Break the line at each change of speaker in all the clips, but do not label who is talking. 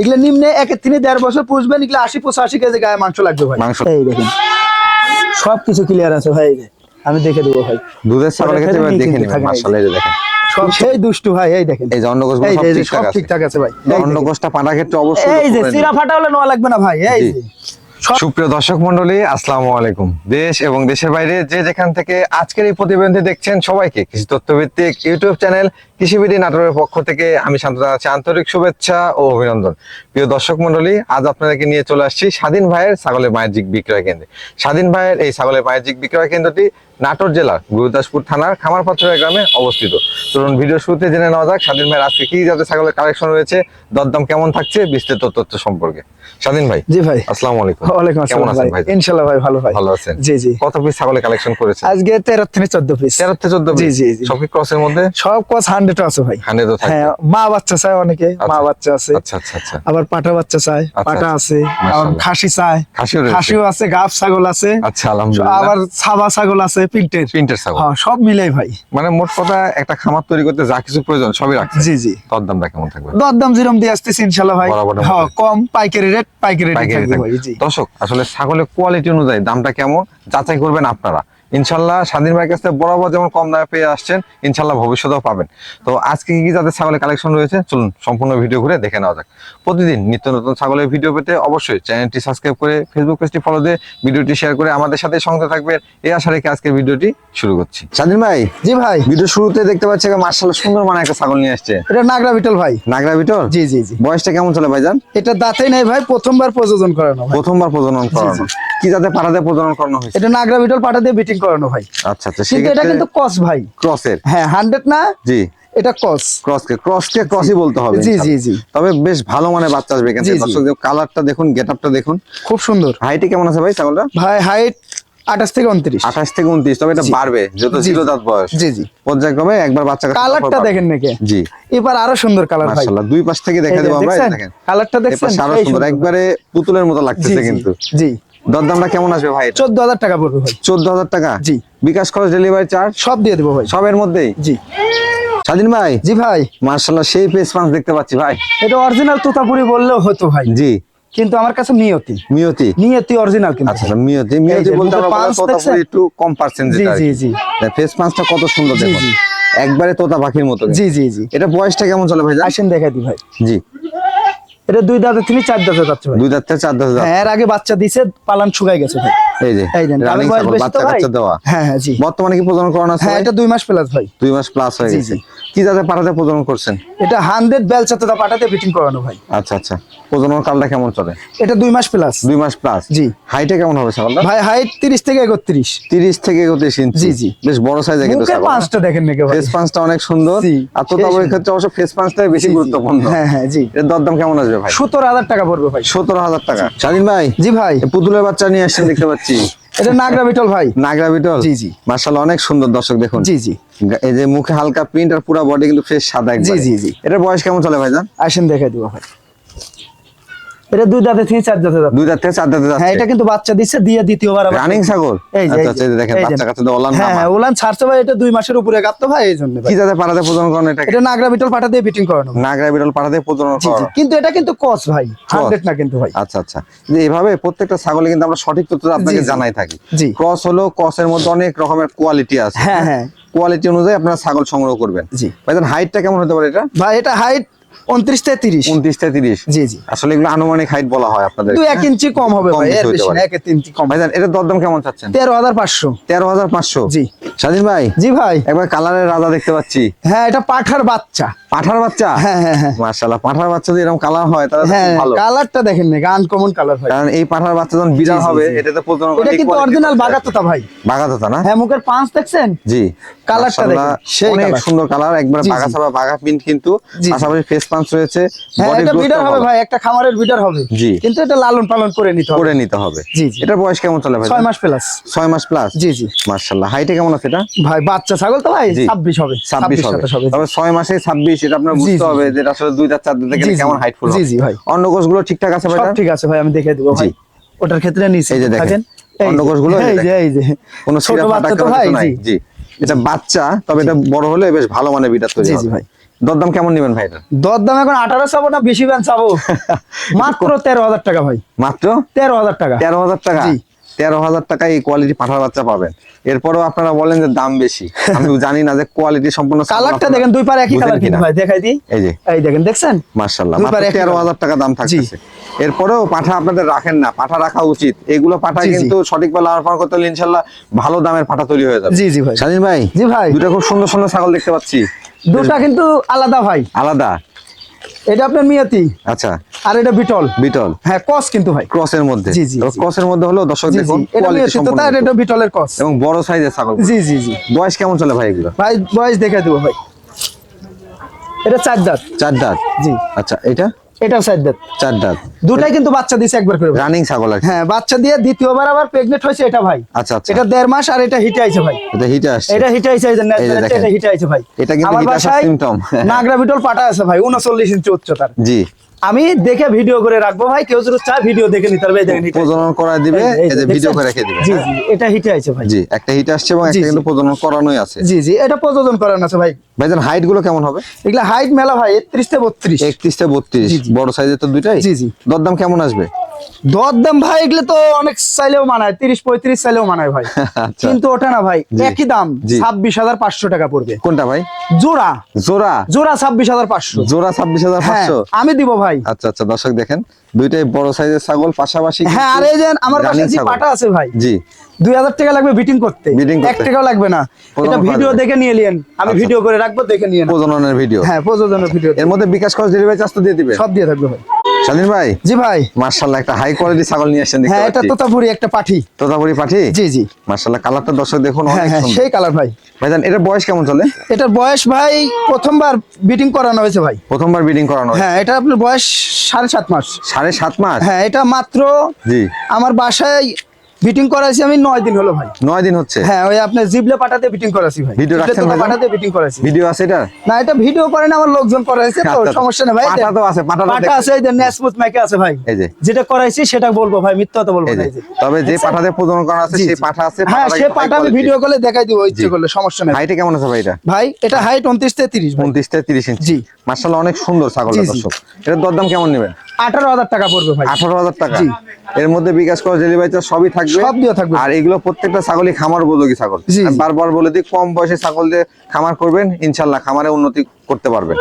এগুলো নিম্নে একের থেকে দেড় বছর পুষবেন এগুলো আশি পঁচাশি কেজি গায়ে মাংস লাগবে ভাই।
মাংস।
এই দেখেন। সব কিছু ক্লিয়ার আছে ভাই আমি দেখে দেবো ভাই।
দুধের ছাগলের ক্ষেত্রে দেখে নেবেন। মাশাআল্লাহ এই দেখেন।
সব সেই দুষ্টু ভাই এই দেখেন।
এই যে অন্নকোষগুলো সব
যে, এই যে,
ঠিকঠাক আছে।
ভাই।
ক্ষেত্রে অবশ্যই
এই যে
লক্ষ্য
ফাটা হলে নেওয়া লাগবে না ভাই এই যে।
সুপ্রিয় দর্শক মন্ডলী আসসালামু আলাইকুম। দেশ এবং দেশের বাইরে যে যেখান থেকে আজকের এই প্রতিবেদনটি দেখছেন সবাইকে কৃষি তথ্যভিত্তিক ইউটিউব চ্যানেল কৃষিবিধি নাটোরের পক্ষ থেকে আমি শান্ত জানাচ্ছি আন্তরিক শুভেচ্ছা ও অভিনন্দন। প্রিয় দর্শক মন্ডলী আজ আপনাদেরকে নিয়ে চলে আসছি স্বাধীন ভাইয়ের ছাগলের বাণিজ্যিক বিক্রয় কেন্দ্রে। স্বাধীন ভাইয়ের এই ছাগলের বাণিজ্যিক বিক্রয় কেন্দ্রটি নাটোর জেলার গুরুদাসপুর থানার খামারপাথরের গ্রামে অবস্থিত। চলুন ভিডিও শুরুতে জেনে নেওয়া যাক স্বাধীন ভাইয়ের আজকে কি যাতে ছাগলের কালেকশন রয়েছে দরদাম কেমন থাকছে বিস্তৃত তথ্য সম্পর্কে। স্বাধীন ভাই
জি ভাই।
আসসালামু আলাইকুম।
ওয়ালাইকুম আসসালাম ভাই? ইনশাল্লাহ ভাই ভালো ভাই।
ভালো আছেন?
জি জি।
কত পিস ছাগলের কালেকশন করেছে
আজকে তেরো থেকে চোদ্দ পিস
তেরো থেকে চোদ্দ
জি,
পিস
জি, জি।
সব ক্রসের মধ্যে?
সব ক্রস কস হান্ড্রেড আছে ভাই। হ্যাঁ মা বাচ্চা চায় অনেকে মা
আচ্ছা।
বাচ্চা আছে।
আচ্ছা আচ্ছা
আবার পাটা বাচ্চা চায় পাটা। আছে আবার খাসি চায়।
খাসিও
আছে গাব ছাগল আছে।
আচ্ছা আলহামদুলিল্লাহ।
আবার ছাবা ছাগল আছে পিল্টের
প্রিন্টের ছাগল।
হ্যাঁ সব মিলাই ভাই।
মানে মোট কথা একটা খামার তৈরি করতে যা কিছু প্রয়োজন সবই রাখছে।
জি জি।
তোর দামটা কেমন থাকবে?
দরদাম জিরম দিয়ে আসতেছি ভাই। হ্যাঁ কম পাইকারি রেট পাইকারি রেট থাকবে ভাই জি।
দর্শক আসলে ছাগলের কোয়ালিটি অনুযায়ী দামটা কেমন যাচাই করবেন আপনারা। ইনশাল্লাহ স্বাধীন ভাইয়ের কাছে বরাবর যেমন কম দামে পেয়ে আসছেন ইনশাল্লাহ ভবিষ্যতেও পাবেন। তো আজকে কি কি যাদের ছাগলের কালেকশন রয়েছে চলুন সম্পূর্ণ ভিডিও ঘুরে দেখে নেওয়া যাক। প্রতিদিন নিত্য নতুন ছাগলের ভিডিও পেতে অবশ্যই চ্যানেলটি সাবস্ক্রাইব করে ফেসবুক পেজটি ফলো দিয়ে ভিডিওটি শেয়ার করে আমাদের সাথে সঙ্গে থাকবেন। এই আশা রেখে আজকের ভিডিওটি শুরু করছি। স্বাধীন ভাই
জি ভাই।
ভিডিও শুরুতে দেখতে পাচ্ছি মার্শাল্লাহ সুন্দর মানে একটা ছাগল নিয়ে আসছে।
এটা নাগরা বিটল ভাই।
নাগরা বিটল?
জি জি জি।
বয়সটা কেমন চলে ভাইজান?
এটা দাঁতেই নাই ভাই প্রথমবার প্রযোজন করানো
প্রথমবার প্রজনন করানো। কি যাতে পাড়াতে প্রজনন করানো হয়েছে?
এটা নাগরা বিটল দিয়ে বিটিং করানো ভাই
আচ্ছা আচ্ছা
কিন্তু এটা কিন্তু কস ভাই।
ক্রসের
হ্যাঁ হান্ড্রেড না?
জি।
এটা কস
ক্রসকে ক্রসকে ক্রসই বলতে হবে
জি জি জি।
তবে বেশ ভালো মানে বাচ্চা আসবে এখান। দর্শক কালারটা দেখুন গেটআপটা দেখুন।
খুব সুন্দর।
হাইটে কেমন আছে ভাই ছাগলটা?
ভাই হাইট আঠাশ থেকে উনত্রিশ।
আঠাশ থেকে উনত্রিশ তবে এটা বাড়বে যত। দাঁত বয়স।
জি জি।
পর্যায়ক্রমে একবার বাচ্চা
কালারটা দেখেন নাকি?
জি।
এবার আরও সুন্দর কালার ভাই।
মাশাআল্লাহ দুই পাশ থেকে দেখা দেবো আমরা দেখেন।
কালারটা আরও
সুন্দর
সুন্দর।
একবারে পুতুলের মতো লাগতেছে কিন্তু।
জি।
দরদামটা কেমন আসবে ভাই?
চোদ্দ হাজার টাকা পড়বে ভাই।
চোদ্দ হাজার টাকা?
জি।
বিকাশ খরচ ডেলিভারি চার্জ
সব দিয়ে দেবো ভাই।
সবের মধ্যেই?
জি।
স্বাধীন ভাই?
জি ভাই।
মার্শাল্লাহ সেই পেস দেখতে পাচ্ছি ভাই।
এটা অরিজিনাল তোতাপুরি বললেও হতো ভাই।
জি।
কিন্তু আমার কাছে নিয়তি।
মিয়তি
নিয়তি অরিজিনাল কিন্তু।
আচ্ছা আচ্ছা, বলতে আমরা? একটু কম পার্সেন্ট
জি জি জি।
ফেস পাঁচটা কত সুন্দর দেখুন। একবারে তোতা পাখির মতো
জি জি জি।
এটা বয়সটা কেমন চলে ভাই
আসেন দেখাই দি ভাই।
জি।
এটা দুই দাঁতে তিনি চার দাঁতে যাচ্ছে
দুই দাঁতে চার দাঁত।
হ্যাঁ এর আগে বাচ্চা দিছে পালান শুকাই গেছে ভাই
এই যে
এই দেন
রানিং ছাগল বাচ্চা কাচ্চা দেওয়া।
হ্যাঁ হ্যাঁ জি।
বর্তমানে কি প্রজনন করানো আছে
হ্যাঁ এটা দুই মাস প্লাস ভাই।
দুই মাস প্লাস হয়ে
জি,
গেছে। কি যাতে পাড়াতে প্রজনন করছেন?
এটা হান্ড্রেড বেল চাতে পাটাতে ফিটিং করানো ভাই।
আচ্ছা আচ্ছা। প্রজনন কালটা কেমন চলে?
এটা দুই মাস প্লাস
দুই মাস প্লাস
জি।
হাইটে কেমন হবে ছাগলটা?
ভাই হাইট তিরিশ থেকে একত্রিশ।
তিরিশ থেকে একত্রিশ ইঞ্চি
জি, জি।
বেশ বড় সাইজে কিন্তু
পাঁচটা দেখেন নাকি ভাই?
ফেস পাঁচটা অনেক সুন্দর।
জি,
আর তো
সেই
তারপরে ক্ষেত্রে অবশ্য ফেস পাঁচটাই বেশি। গুরুত্বপূর্ণ।
হ্যাঁ হ্যাঁ জি।
এর দরদাম কেমন আসবে ভাই?
সত্তর হাজার টাকা পড়বে ভাই।
সতেরো হাজার টাকা। স্বাধীন ভাই
জি ভাই।
পুতুলের বাচ্চা নিয়ে আসছেন দেখতে পাচ্ছি।
এটা নাগরা বিটল ভাই।
নাগরা বিটল?
জি, জি।
মাশাআল্লাহ অনেক সুন্দর দর্শক দেখুন।
জি জি।
এই যে মুখে হালকা প্রিন্ট আর পুরো বডি কিন্তু ফ্রেশ সাদা জি
জি, জি।
এটার বয়স কেমন চলে ভাইজান?
আসেন দেখাই দিব ভাই। এটা দুই দাঁতে থেকে চার দাঁতে
দুই দাঁত থেকে চার দাঁতে
হ্যাঁ এটা কিন্তু বাচ্চা দিচ্ছে দিয়ে দ্বিতীয়বার আবার
রানিং ছাগল?
এই যে,
আচ্ছা
এই
আচ্ছা, দেখেন বাচ্চা তো ওলান
হ্যাঁ হ্যাঁ ওলান ছাড়ছে ভাই এটা দুই মাসের উপরে গাপ্ত ভাই এই জন্য
কি যাতে পাড়াতে প্রজনন করেন এটা
এটা নাগরা বিটল পাটা দিয়ে ফিটিং করানো
নাগরা বিটল পাড়াতে প্রজনন করেন।
কিন্তু এটা কিন্তু কস ভাই হান্ড্রেড না কিন্তু ভাই।
আচ্ছা আচ্ছা। যে এভাবে প্রত্যেকটা ছাগলে কিন্তু আমরা সঠিক তথ্য আপনাকে। জানাই থাকি।
জি।
ক্রস হলো ক্রসের মধ্যে অনেক রকমের কোয়ালিটি আছে।
হ্যাঁ হ্যাঁ।
কোয়ালিটি অনুযায়ী আপনারা ছাগল সংগ্রহ করবেন।
জি।
ভাইজান হাইটটা কেমন হতে পারে এটা?
ভাই এটা হাইট উনত্রিশ থেকে তিরিশ
উনত্রিশ থেকে তিরিশ
জি জি।
আসলে এগুলো আনুমানিক হাইট বলা হয় আপনাদের।
দুই এক ইঞ্চি কম হবে ভাই এর বেশি। না এক ইঞ্চি কম।
ভাইজান এটার দরদাম কেমন চাচ্ছেন?
তেরো হাজার পাঁচশো।
তেরো হাজার পাঁচশো?
জি।
স্বাধীন ভাই?
জি ভাই।
একবার কালারের রাজা দেখতে পাচ্ছি।
হ্যাঁ এটা পাঠার বাচ্চা।
পাঠার বাচ্চা?
হ্যাঁ হ্যাঁ হ্যাঁ।
মার্শাল্লাহ পাঠার বাচ্চা যদি এরকম কালার হয় তাহলে খুব
হ্যাঁ
ভালো।
কালারটা দেখেন না আনকমন কালার ভাই
কারণ এই পাঠার বাচ্চা যখন বিড়াল হবে
জি।
এটাতে প্রজনন
এটা কিন্তু অরিজিনাল বাগাতোতা ভাই।
বাগাততা না?
হ্যাঁ মুখের পাঁচ দেখছেন?
জি।
কালারটা
মাশাআল্লাহ,
দেখুন, সেই
অনেক সুন্দর কালার একবার। বাঘা ছাপা বাঘা প্রিন্ট কিন্তু। পাশাপাশি ফেস পাঞ্চ রয়েছে
হ্যাঁ
body
এটা বিডার হবে ভাই একটা খামারের বিডার হবে।
জি।
কিন্তু এটা লালন পালন করে নিতে হবে।
করে নিতে হবে।
জি।
এটার বয়স কেমন চলে ভাই?
ছয় মাস প্লাস
ছয় মাস প্লাস
জি জি।
মার্শাল্লাহ হাইটে কেমন আছে এটা?
ভাই বাচ্চা ছাগল তো ভাই
জি।
ছাব্বিশ হবে।
ছাব্বিশ হবে। তবে ছয় মাসে ছাব্বিশ এটা আপনার বুঝতে হবে যে আসলে দুই দাঁত চার দাঁতে গেলে। কেমন হাইট ফুল
জি, জি, ভাই।
অন্যগুলো ঠিকঠাক আছে ভাই
সব ঠিক আছে ভাই আমি দেখে দেবো ভাই। ওটার ক্ষেত্রে নিচে
এই যে দেখেন,
থাকেন এই যে,
অন্ডকোষগুলো এই
যে এই যে
কোনো
ছোট বাচ্চা তো ভাই
নাই।
জি।
এটা বাচ্চা তবে এটা বড় হলে বেশ ভালো মানে বিটার তৈরি
জি, জি,
হবে।
ভাই।
দরদাম কেমন নেবেন ভাই এটা?
দর দাম এখন আঠারো চাবো না বেশি ব্যান চাবো। মাত্র তেরো হাজার টাকা ভাই।
মাত্র?
তেরো হাজার টাকা।
তেরো হাজার টাকা? তেরো হাজার এই কোয়ালিটি পাঠার বাচ্চা পাবেন। এরপরেও আপনারা বলেন যে দাম বেশি। আমি জানি না যে কোয়ালিটি সম্পূর্ণ
কালারটা দেখেন দুই পারে একই কালার কিন্তু? ভাই দেখাই দিই।
এই যে।
এই দেখেন দেখছেন?
মার্শাল্লাহ
দুই
মাত্র
পারে একই
তেরো
দাম।
হাজার টাকা দাম থাকতেছে। এরপরেও পাঠা আপনাদের রাখেন না পাঠা রাখা উচিত। এগুলো পাঠা। কিন্তু সঠিকভাবে লালন পালন করতে হলে ইনশাল্লাহ ভালো দামের পাঠা তৈরি হয়ে যাবে।
জি জি ভাই।
স্বাধীন ভাই
জি ভাই।
দুটো খুব সুন্দর সুন্দর ছাগল দেখতে পাচ্ছি।
দুটা কিন্তু আলাদা ভাই।
আলাদা?
এটা আপনার মিয়াতি।
আচ্ছা।
আর এটা বিটল।
বিটল।
হ্যাঁ কস কিন্তু ভাই।
ক্রসের মধ্যে?
জি, জি, ক্রস
এর মধ্যে হলো দর্শক দেখুন
এটা মিয়াতি তো তার এটা বিটলের কস
এবং বড় সাইজের ছাগল।
জি জি জি।
বয়স কেমন চলে ভাই এগুলো?
ভাই বয়স দেখে দেবো ভাই। এটা চার দাঁত।
চার দাঁত?
জি।
আচ্ছা এটা?
এটাও চার দাঁত।
চার দাঁত।
দুটাই কিন্তু বাচ্চা দিছে একবার করে।
রানিং ছাগল
হ্যাঁ বাচ্চা দিয়ে দ্বিতীয়বার আবার প্রেগনেট হয়েছে এটা ভাই।
আচ্ছা আচ্ছা।
এটা দেড় মাস আর এটা হিটে আইছে ভাই।
এটা হিটে আসছে।
এটা হিটে আইছে। এটা হিটে আইছে ভাই।
এটা কিন্তু হিটে symptom।
নাগরা বিটল পাটা আছে ভাই উনচল্লিশ ইঞ্চি উচ্চতার।
জি।
আমি দেখে ভিডিও করে রাখব ভাই কেউ যদি চায় ভিডিও দেখে নিতে পারবে দেখেন
প্রজনন করা দিবে
এই-
যে ভিডিও করে রেখে দিবে
জি
হ্যাঁ?
জি এটা হিটে আছে ভাই।
জি একটা হিট আসছে এবং একটা কিন্তু প্রজনন করানোই আছে।
জি জি এটা প্রজনন করানো আছে ভাই।
ভাইজান হাইটগুলো কেমন হবে?
এগুলা হাইট মেলা ভাই একত্রিশ তে বত্রিশ।
একত্রিশ থেকে বত্রিশ
জি, জি।
বড় সাইজের তো দুইটাই।
জি, জি।
দরদাম কেমন আসবে?
দর দাম ভাই এগুলো তো অনেক চাইলেও মানায় তিরিশ পঁয়ত্রিশ চাইলেও মানায় ভাই।
আচ্ছা।
কিন্তু ওটা না ভাই। একই দাম ছাব্বিশ হাজার পাঁচশো টাকা পড়বে।
কোনটা ভাই?
জোড়া।
জোড়া?
জোড়া ছাব্বিশ হাজার পাঁচশো।
জোড়া ছাব্বিশ হাজার
হ্যাঁ
পাঁচশো?
আমি দিব ভাই।
আচ্ছা আচ্ছা দর্শক দেখেন দুইটাই বড় সাইজের ছাগল পাশাপাশি
হ্যাঁ আর এই যে আমার কাছে যে পাটা আছে ভাই
জি।
দুই হাজার টাকা লাগবে বিটিং করতে। এক। টাকাও লাগবে না। এটা ভিডিও দেখে নিয়ে নিয়েন। আমি
আচ্ছা।
ভিডিও করে রাখব দেখে নিয়ে
প্রজননের ভিডিও
হ্যাঁ প্রজননের ভিডিও
এর মধ্যে বিকাশ খরচ ডেলিভারি চার্জ তো দিয়ে দিবে।
সব দিয়ে থাকবে ভাই।
স্বাধীন ভাই?
জি ভাই।
মার্শাল্লাহ একটা হাই কোয়ালিটি ছাগল নিয়ে আসছেন
হ্যাঁ এটা তোতাপুরি একটা পাঠি।
তোতাপুরি পাঠি?
জি জি।
মার্শাল্লাহ কালারটা দর্শক দেখুন
হ্যাঁ
অনেক
হ্যাঁ
সুন্দর।
সেই কালার ভাই।
ভাইজান এটা বয়স কেমন চলে?
এটার বয়স ভাই প্রথমবার বিটিং করানো হয়েছে ভাই।
প্রথমবার বিটিং করানো
হ্যাঁ এটা আপনার বয়স সাড়ে সাত মাস।
সাড়ে সাত মাস?
হ্যাঁ এটা মাত্র
জি।
আমার বাসায় বিটিং করাইছি আমি নয় দিন হলো ভাই।
নয় দিন হচ্ছে?
হ্যাঁ ওই আপনার জিবলে পাঠাতে বিটিং করাইছি ভাই।
ভিডিও রাখছেন ভাইজান?
পাঠাতে বিটিং করাইছি।
ভিডিও আছে এটা?
না এটা ভিডিও করে না আমার লোকজন করাইছে তো
আচ্ছা,
সমস্যা নেই ভাই
পাঠা তো আছে, পাঠাটা
পাঠা আছে এই যে নেসমুথ মাইকে আছে ভাই।
এই যে।
যেটা করাইছি সেটা বলব ভাই মিথ্যা কথা বলব না এই যে।
তবে যে পাঠাতে প্রজনন করা আছে সেই। পাঠা আছে
হ্যাঁ সে পাঠা আমি ভিডিও করলে দেখাই দিব ইচ্ছে। করলে সমস্যা নেই।
হাইটে কেমন আছে ভাই এটা?
ভাই এটা হাইট উনত্রিশ থেকে তিরিশ ভাই।
উনত্রিশ থেকে তিরিশ ইঞ্চি।
জি।
মার্শাল্লাহ অনেক সুন্দর ছাগল। দর্শক। এটার দরদাম কেমন নেবেন?
আঠারো হাজার টাকা পড়বে ভাই।
আঠারো হাজার টাকা। এর মধ্যে বিকাশ করা ডেলিভারি চার্জ সবই থাকবে।
সব দিয়ে থাকবে।
আর এগুলো প্রত্যেকটা ছাগলই খামার উপযোগী ছাগল। বারবার বলে দিই কম বয়সে ছাগল দিয়ে খামার করবেন ইনশাল্লাহ খামারে উন্নতি করতে পারবেন।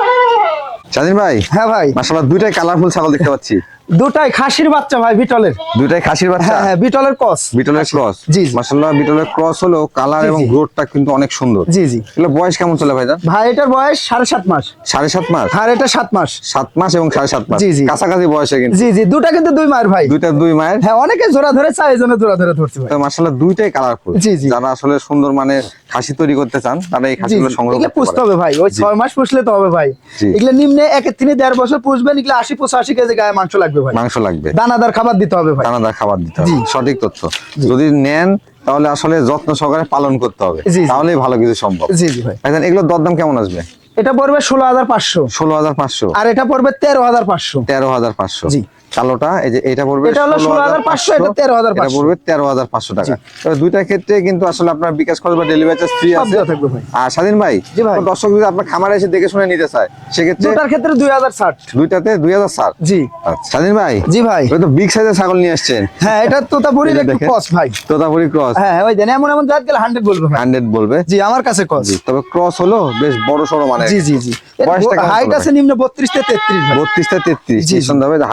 চাঁদিন ভাই
হ্যাঁ ভাই।
মাসাল্লাহ দুইটাই কালারফুল ছাগল দেখতে পাচ্ছি।
দুটাই খাসির বাচ্চা ভাই বিটলের।
দুইটাই খাসির বাচ্চা?
হ্যাঁ হ্যাঁ বিটলের কস
বিটলের ক্রস
জি।
মার্শাল্লাহ বিটলের ক্রস হলো কালার এবং গ্রোথটা কিন্তু অনেক সুন্দর।
জি জি।
এগুলো বয়স কেমন চলে ভাইজান?
ভাই এটার বয়স সাড়ে সাত মাস।
সাড়ে সাত মাস?
আর এটা সাত মাস।
সাত মাস এবং সাড়ে সাত মাস।
জি, জি।
কাছাকাছি বয়সে কিন্তু।
জি জি দুটা কিন্তু দুই মায়ের ভাই।
দুইটা দুই মায়ের?
হ্যাঁ অনেকে জোড়া ধরে চায় এই জন্য জোড়া ধরে ধরছি ভাই।
তো মার্শাল্লাহ দুইটাই কালারফুল
জি, জি।
যারা আসলে সুন্দর মানে খাসি তৈরি করতে চান তারা এই খাসিগুলো সংগ্রহ করতে
পুষতে হবে ভাই। ওই ছয় মাস পুষলে তো হবে ভাই। এগুলো নিম্নে এক থেকে দেড় বছর পুষবেন এগুলো আশি পঁচাশি কেজি গায়ে মাংস লাগবে ভাই।
মাংস লাগবে।
দানাদার খাবার দিতে হবে ভাই।
দানাদার খাবার দিতে হবে। সঠিক তথ্য। যদি নেন তাহলে আসলে যত্ন সহকারে পালন করতে হবে। তাহলেই ভালো কিছু সম্ভব।
জি জি ভাই।
এগুলো দরদাম কেমন আসবে?
এটা পড়বে ষোলো হাজার পাঁচশো।
ষোলো হাজার পাঁচশো।
আর এটা পড়বে তেরো হাজার পাঁচশো।
তেরো হাজার পাঁচশো।
জি।
কালোটা এই যে এটা পড়বে
এটা হলো 16,500, এটা 13,500
এটা পড়বে তেরো হাজার পাঁচশো টাকা। তবে দুইটার ক্ষেত্রে কিন্তু আসলে আপনার বিকাশ খরচ বা ডেলিভারি চার্জ ফ্রি আছে।
থাকবে ভাই।
আর স্বাধীন ভাই
ভাই।
দর্শক যদি আপনার খামারে এসে দেখে শুনে নিতে চায় সেক্ষেত্রে
দুটার ক্ষেত্রে দুই হাজার ষাট।
দুইটাতে দুই হাজার ষাট?
জি।
আচ্ছা স্বাধীন ভাই।
জি ভাই।
ওই তো বিগ সাইজের ছাগল নিয়ে আসছেন।
হ্যাঁ এটা একটু
দেখেন।
ভাই।
তোতাপুরি ক্রস
হ্যাঁ ওই দেন এমন এমন জাত গেলে হান্ড্রেড বলবে ভাই।
হান্ড্রেড বলবে।
জি আমার কাছে
জি তবে ক্রস হলো বেশ বড় সড়ো মানে
জি জি জি। হাইট আছে নিম্ন বত্রিশ থেকে তেত্রিশ ভাই।
বত্রিশ থেকে তেত্রিশ।
জি,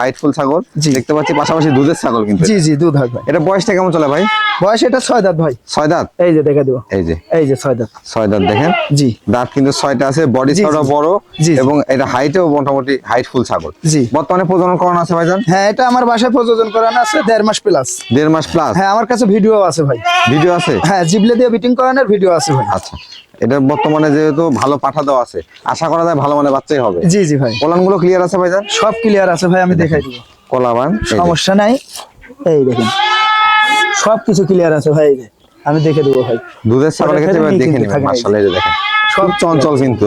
হাইটফুল ছাগল
জি।
দেখতে পাচ্ছি পাশাপাশি দুধের ছাগল কিন্তু
জি জি দুধ হয় ভাই।
এটা বয়সটা কেমন চলে ভাই?
বয়স এটা ছয় দাঁত ভাই।
ছয় দাঁত?
এই যে দেখে দেবো।
এই যে।
এই যে ছয় দাঁত।
ছয় দাঁত দেখেন।
জি।
দাঁত কিন্তু ছয়টা আছে বডি
জি,
বড়
জি।
এবং এটা হাইটেও মোটামুটি হাইটফুল ছাগল।
জি।
বর্তমানে প্রজনন করানো আছে ভাইজান?
হ্যাঁ এটা আমার বাসায় প্রযোজন করানো আছে দেড় মাস প্লাস
দেড় মাস প্লাস
হ্যাঁ আমার কাছে ভিডিও আছে ভাই।
ভিডিও আছে?
হ্যাঁ জিবলে দিয়ে বিটিং করানোর ভিডিও আছে ভাই।
আচ্ছা। এটা বর্তমানে যেহেতু ভালো পাঠা দেওয়া আছে আশা করা যায় ভালো মানে বাচ্চাই হবে।
জি জি ভাই।
কলানগুলো ক্লিয়ার আছে ভাইজান?
সব ক্লিয়ার আছে ভাই আমি দেখাই দিব।
কলাবান
সমস্যা নাই। এই দেখেন সবকিছু ক্লিয়ার আছে ভাই আমি দেখে দেবো ভাই।
দুধের ছাগলের ক্ষেত্রে দেখে নেবেন দেখেন। সব চঞ্চল কিন্তু।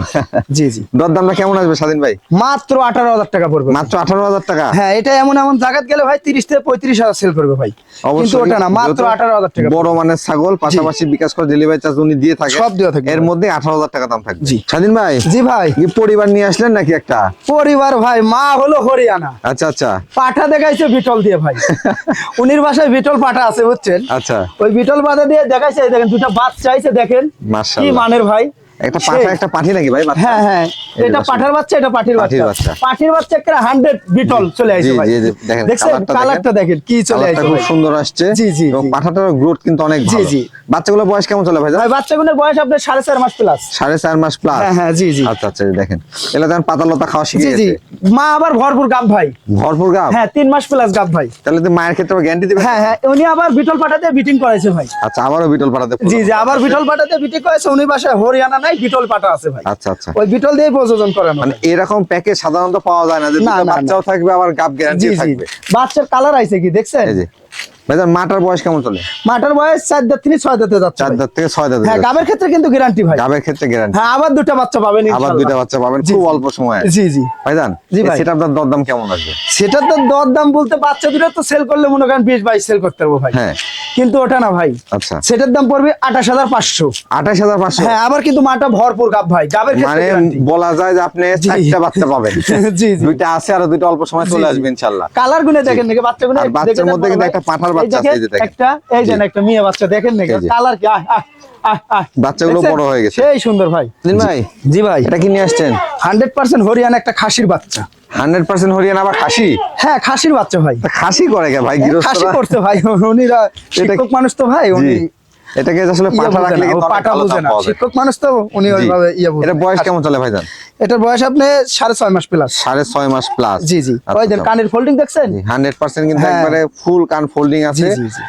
জি জি।
দরদামটা কেমন আসবে স্বাধীন ভাই?
মাত্র আঠারো হাজার টাকা পড়বে
মাত্র আঠারো হাজার টাকা?
হ্যাঁ এটা এমন এমন জায়গাত গেলে ভাই তিরিশ থেকে পঁয়ত্রিশ হাজার সেল করবে ভাই। কিন্তু ওটা না মাত্র আঠারো হাজার টাকা
বড় মানের ছাগল পাশাপাশি বিকাশ করে ডেলিভারি চার্জ উনি দিয়ে থাকে
সব দেওয়া থাকবে
এর মধ্যে আঠারো হাজার টাকা দাম থাকবে।
জি।
স্বাধীন ভাই?
জি ভাই।
কি পরিবার নিয়ে আসলেন নাকি একটা?
পরিবার ভাই মা হলো হরিয়ানা।
আচ্ছা আচ্ছা।
পাঠা দেখাইছে বিটল দিয়ে ভাই। উনির বাসায় বিটল পাঠা আছে বুঝছেন?
আচ্ছা।
ওই বিটল পাঠা দিয়ে দেখাইছে দেখেন দুটা বাচ্চা আইছে দেখেন। কি। মানের ভাই?
একটা পাঠা একটা পাঠি নাকি ভাই
হ্যাঁ হ্যাঁ। এটা পাঠার বাচ্চা এটা পাঠির বাচ্চা। পাঠির বাচ্চা একটা হান্ড্রেড বিটল চলে আইছে ভাই।
জি, জি, দেখেন, কালারটা
দেখেন। কি চলে
খুব সুন্দর আসছে
জি, জি,
এবং পাঠাটার গ্রোথ কিন্তু অনেক ভালো।
জি।
বাচ্চাগুলো বয়স কেমন চলে ভাই
ভাই বাচ্চাগুলোর বয়স আপনার সাড়ে চার মাস প্লাস
সাড়ে চার মাস প্লাস
হ্যাঁ, হ্যাঁ, জি, জি।
আচ্ছা আচ্ছা দেখেন। তেমন পাতা লতা খাওয়া শিখে
জি জি। মা আবার ভরপুর গাব ভাই।
ভরপুর গাব?
হ্যাঁ তিন মাস প্লাস গাব ভাই।
তাহলে তো মায়ের ক্ষেত্রে গ্যারান্টি দিবে?
হ্যাঁ হ্যাঁ উনি আবার বিটল পাঠাতে বিটিং করাইছে ভাই।
আচ্ছা আবারও বিটল পাঠাতে
জি জি আবার বিটল পাঠাতে বিটিং করাইছে। উনি বাসায় হরিয়ানা নাই বিটল পাঠা আছে ভাই।
আচ্ছা আচ্ছা।
ওই বিটল দিয়ে প্রযোজন করানো
মানে এরকম প্যাকেজ সাধারণত পাওয়া যায় না যে বাচ্চাও থাকবে আবার গাব গ্যারান্টি থাকবে।
বাচ্চার কালার আইছে কি দেখছেন?
এই যে। ভাইজান মাটার বয়স কেমন চলে?
মাটার বয়স চার দাঁত থেকে ছয় দাঁতে যাচ্ছে
চার দাঁত থেকে ছয় দাঁত
হ্যাঁ গাবের ক্ষেত্রে কিন্তু গ্যারান্টি ভাই।
গাবের ক্ষেত্রে গ্যারান্টি
হ্যাঁ আবার দুটো বাচ্চা পাবেন
আবার
ইনশাআল্লাহ।
বাচ্চা পাবেন
জি,
খুব অল্প সময়ে।
জি জি।
ভাইজান
জি ভাই।
সেটা আপনার দরদাম কেমন আসবে?
সেটা তো বলতে বাচ্চা দুটো তো সেল করলে মনে করেন বিশ বাইশ সেল করতে পারব ভাই।
হ্যাঁ।
কিন্তু ওটা না ভাই।
আচ্ছা।
সেটার দাম পড়বে আঠাশ হাজার পাঁচশো।
আঠাশ হাজার পাঁচশো?
হ্যাঁ আবার কিন্তু মাটা ভরপুর গাব ভাই। গাবের
মানে বলা যায় যে আপনি। চারটা বাচ্চা পাবেন।
জি।
দুইটা আছে আর দুইটা অল্প সময় চলে। আসবে ইনশাআল্লাহ।
কালার গুনে দেখেন নাকি? বাচ্চা গুনে
বাচ্চার মধ্যে কিন্তু একটা পাঠার বাচ্চা আছে, এই যে দেখেন।
একটা এই যে একটা মিয়া বাচ্চা দেখেন নাকি? কালার কি? আহ।
বাচ্চাগুলো বড় হয়ে গেছে।
সেই সুন্দর ভাই।
ভাই?
জি ভাই।
এটা কি নিয়ে আসছেন?
হান্ড্রেড পার্সেন্ট হরিয়ানা একটা খাসির বাচ্চা।
হান্ড্রেড পার্সেন্ট হরিয়ানা বা খাসি?
হ্যাঁ খাসির বাচ্চা ভাই।
খাসি করে কে ভাই?
খাসি করছে ভাই। উনিরা শিক্ষক মানুষ তো ভাই উনি
এটাকে আসলে পাঠা রাখলে
পাটা বুঝে না শিক্ষক মানুষ তো উনি ওইভাবে ইয়ে বুঝে
এটা বয়স কেমন চলে ভাইজান?
এটার বয়স আপনি সাড়ে ছয় মাস প্লাস
সাড়ে ছয় মাস প্লাস
জি জি। ওই দেন কানের ফোল্ডিং দেখছেন?
হান্ড্রেড পার্সেন্ট কিন্তু
হ্যাঁ।
একবারে ফুল কান ফোল্ডিং আছে।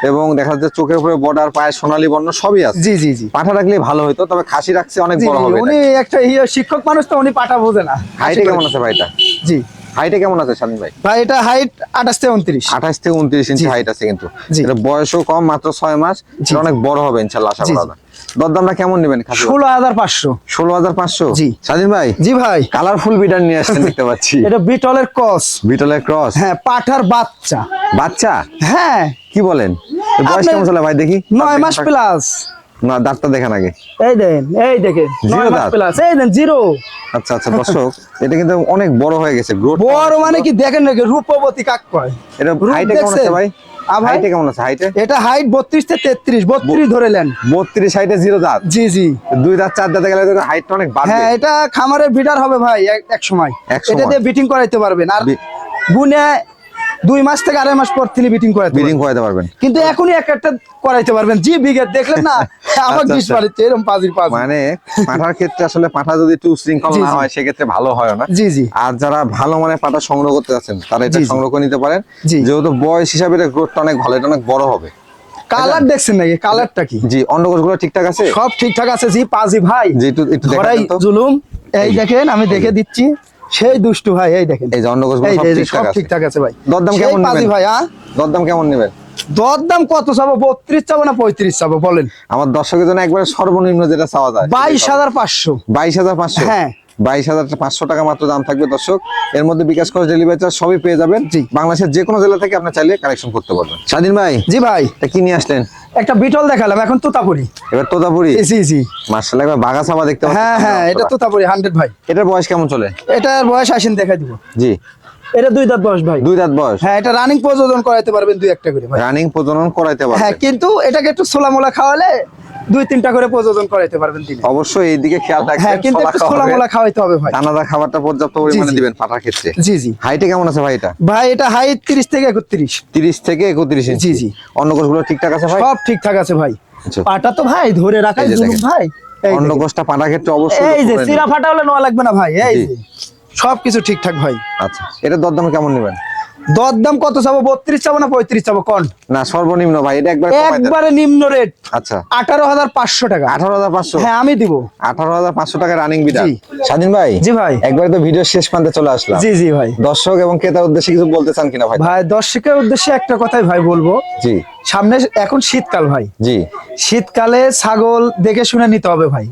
এবং দেখা যাচ্ছে চোখের উপরে বর্ডার পায়ে সোনালী বর্ণ সবই আছে।
জি জি জি।
পাঠা রাখলে ভালো হতো তবে খাসি রাখছে অনেক বড় হবে
উনি একটা ইয়ে শিক্ষক মানুষ তো উনি পাটা বোঝে না।
হাইটে কেমন আছে ভাইটা?
জি।
হাইটে কেমন আছে ভাই?
ভাই এটা হাইট আঠাশ থেকে উনত্রিশ।
আঠাশ থেকে উনত্রিশ ইঞ্চি হাইট আছে কিন্তু। এটা বয়সও কম মাত্র মাস। এটা অনেক বড় হবে ইনশাল্লাহ আশা করা যায়। দরদামটা কেমন নেবেন
ষোলো হাজার পাঁচশো।
ষোলো হাজার পাঁচশো?
জি।
স্বাধীন ভাই?
জি ভাই।
কালারফুল বিটার নিয়ে আসছেন দেখতে পাচ্ছি।
এটা বিটলের কস
বিটলের ক্রস
হ্যাঁ পাঠার বাচ্চা।
বাচ্চা?
হ্যাঁ।
কি বলেন? বয়স কেমন চলে ভাই দেখি।
নয় মাস প্লাস
না দাঁতটা দেখেন আগে।
এই দেন এই দেখেন
জিরো দাঁত?
প্লাস এই দেন জিরো।
আচ্ছা আচ্ছা দর্শক এটা কিন্তু অনেক বড় হয়ে গেছে গ্রোথ
বড় মানে কি দেখেন নাকি রূপবতী কাক কয়
এটা হাইটে কেমন আছে ভাই? হাইটে কেমন আছে? হাইটে
এটা হাইট বত্রিশ থেকে তেত্রিশ বত্রিশ ধরে নেন।
বত্রিশ হাইটে জিরো দাঁত।
জি জি।
দুই দাঁত চার দাঁতে গেলে হাইটটা অনেক বাড়বে।
হ্যাঁ এটা খামারের বিডার হবে ভাই এক- এক সময়।
এক সময়।
এটা দিয়ে বিটিং করাইতে পারবেন। আর গুনে দুই মাস থেকে আড়াই মাস পর তিনি বিটিং
ব্রিডিং
পারবেন।
করাতে পারবেন।
কিন্তু এখনই এক একটা করাইতে পারবেন। জি বিঘের দেখলেন না? আমার বিষ
আচ্ছা।
পারিচ্ছে এরকম পাজির পাঁচ
মানে পাঠার ক্ষেত্রে আসলে পাঠা যদি একটু শৃঙ্খল না হয় সেক্ষেত্রে ভালো হয় না।
জি জি।
আর যারা ভালো মানে পাটা সংগ্রহ করতে যাচ্ছেন তারা এটা। সংগ্রহ করে নিতে পারেন। যেহেতু বয়স হিসাবে এটা গ্রোথটা অনেক ভালো এটা অনেক বড় হবে।
কালার দেখছেন নাকি? কালারটা কি?
জি অন্ডকোষগুলো ঠিকঠাক আছে?
সব ঠিকঠাক আছে। জি পাজি ভাই।
জি একটু একটু
জুলুম। এই। দেখেন আমি দেখে দিচ্ছি। সেই দুষ্টু ভাই এই দেখেন।
এই যে
অন্নগোস
সব ঠিকঠাক আছে।
ভাই।
দরদাম কেমন নেবেন?
ভাই হ্যাঁ
দরদাম কেমন নেবেন?
দরদাম কত চাবো? বত্রিশ চাবো না পঁয়ত্রিশ চাবো? বলেন।
আমার দর্শকের জন্য একবারে সর্বনিম্ন যেটা চাওয়া যায়।
বাইশ হাজার পাঁচশো।
বাইশ হাজার পাঁচশো?
হ্যাঁ।
বাইশ হাজার পাঁচশো টাকা মাত্র দাম থাকবে দর্শক। এর মধ্যে বিকাশ খরচ ডেলিভারি চার্জ সবই পেয়ে যাবেন। বাংলাদেশের যে কোনো জেলা থেকে আপনি চাইলে কালেকশন করতে পারবেন। স্বাধীন ভাই
জি ভাই।
এটা কি নিয়ে আসলেন?
একটা বিটল দেখালাম এখন তোতাপুরি।
এবার তোতাপুরি?
জি জি
মার্শাল একবার বাঘা সাবা দেখতে
হ্যাঁ হ্যাঁ এটা তোতাপুরি হান্ড্রেড ভাই।
এটার বয়স কেমন চলে?
এটার বয়স আসেন দেখাই দিব।
জি।
এটা দুই দাঁত বয়স ভাই।
দুই দাঁত বয়স?
হ্যাঁ এটা রানিং প্রজনন করাইতে পারবেন দুই একটা করে ভাই।
রানিং প্রজনন করাইতে পারবেন।
হ্যাঁ কিন্তু এটাকে একটু ছোলা মোলা খাওয়ালে দুই তিনটা করে প্রযোজন করাইতে পারবেন দিনে
অবশ্যই এইদিকে খেয়াল
হ্যাঁ
রাখবেন
কিন্তু
ছোলা
মোলা খাওয়াইতে হবে ভাই।
দানাদার খাবারটা পর্যাপ্ত পরিমাণে দিবেন পাঠার ক্ষেত্রে।
জি জি।
হাইটে কেমন আছে ভাই এটা?
ভাই এটা হাইট তিরিশ থেকে একত্রিশ।
তিরিশ থেকে একত্রিশ ইঞ্চি।
জি, জি।
অন্নকোষগুলো ঠিকঠাক আছে ভাই?
সব ঠিকঠাক আছে ভাই।
আচ্ছা।
পাটা তো ভাই ধরে রাখাই জুলুম ভাই। দেখেন।
অন্নকোষটা পাঠার ক্ষেত্রে অবশ্যই
এই যে সিরা ফাটা হলে নোয়া লাগবে না ভাই এই
জি।
যে। সব কিছু ঠিকঠাক ভাই।
আচ্ছা এটা দরদাম কেমন নেবেন?
দর দাম কত চাবো? বত্রিশ চাবো না পঁয়ত্রিশ চাবো? কন?
না সর্বনিম্ন ভাই এটা একবার
একবারে নিম্ন রেট
আচ্ছা।
আঠারো হাজার পাঁচশো টাকা।
আঠারো হাজার পাঁচশো?
হ্যাঁ আমি দিব।
আঠারো হাজার পাঁচশো টাকা রানিং
বিদা
স্বাধীন ভাই?
জি ভাই।
একবার তো ভিডিও শেষ প্রান্তে চলে আসলাম।
জি জি ভাই।
দর্শক এবং ক্রেতার উদ্দেশ্যে কিছু বলতে চান কিনা ভাই?
ভাই দর্শকের উদ্দেশ্যে একটা কথাই ভাই বলব।
জি।
সামনে এখন শীতকাল ভাই।
জি।
শীতকালে ছাগল দেখে শুনে নিতে হবে ভাই।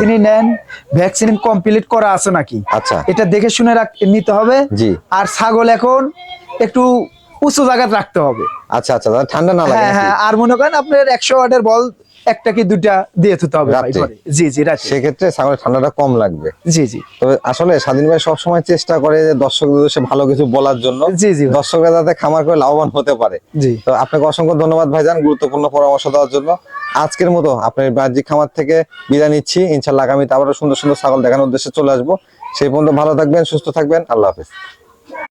তিনি নেন ভ্যাকসিন কমপ্লিট করা আছে নাকি?
আচ্ছা।
এটা দেখে শুনে নিতে হবে।
জি।
আর ছাগল এখন একটু উঁচু জায়গায় রাখতে হবে।
আচ্ছা আচ্ছা ঠান্ডা না লাগে
হ্যাঁ হ্যাঁ আর মনে করেন আপনার একশো ওয়াটের বল একটা কি দুইটা দিয়ে থুতে হবে? জি জি রাতে
সেক্ষেত্রে ছাগলের ঠান্ডাটা কম লাগবে।
জি জি।
তবে আসলে স্বাধীন ভাই সবসময় চেষ্টা করে যে দর্শকদের উদ্দেশ্যে ভালো কিছু বলার জন্য।
জি জি
দর্শকরা যাতে খামার করে লাভবান হতে পারে।
জি।
তো আপনাকে অসংখ্য ধন্যবাদ ভাইজান গুরুত্বপূর্ণ পরামর্শ দেওয়ার জন্য। আজকের মতো আপনার বাহ্যিক খামার থেকে বিদায় নিচ্ছি। ইনশাল্লাহ আগামীতে আবারও সুন্দর সুন্দর ছাগল দেখানোর উদ্দেশ্যে চলে আসব। সেই পর্যন্ত ভালো থাকবেন সুস্থ থাকবেন। আল্লাহ হাফিজ।